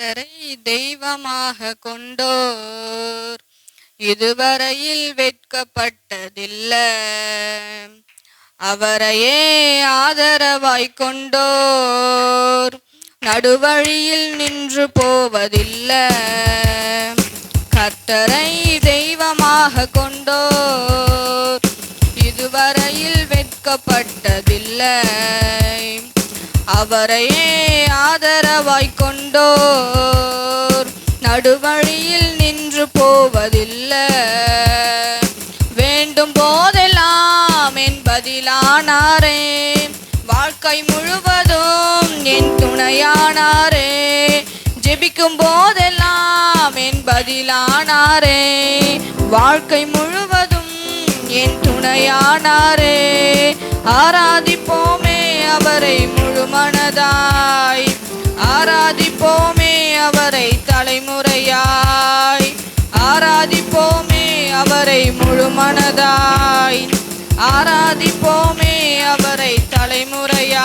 கர்த்தரை தெய்வமாக கொண்டோர். இதுவரையில் வெட்கப்பட்டதில்ல. அவரையே ஆதரவாய் கொண்டோர். நடுவழியில் நின்று போவதில்ல. கர்த்தரை தெய்வமாக கொண்டோர். இதுவரையில் வெட்கப்பட்டதில்லை. அவரையே ஆதரவாய் கொண்டோர். நடுவழியில் நின்று போவதில்லை. வேண்டும் போதெல்லாம் என் பதிலானாரே. வாழ்க்கை முழுவதும் என் துணையானாரே. ஜெபிக்கும் போதெல்லாம் என் பதிலானாரே. வாழ்க்கை முழுவதும் என் துணையானாரே. ஆராதிப்போம் அவரை முழுமனதாய் ஆராதிப்போமே அவரை தலைமுறையாய். ஆராதிப்போமே அவரை முழுமனதாய் ஆராதிப்போமே அவரை தலைமுறையாய்.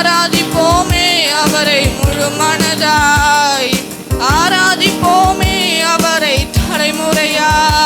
ஆராதிப்போமே அவரை முழு மனதாய். ஆராதிப்போமே அவரை தலைமுறையாய்.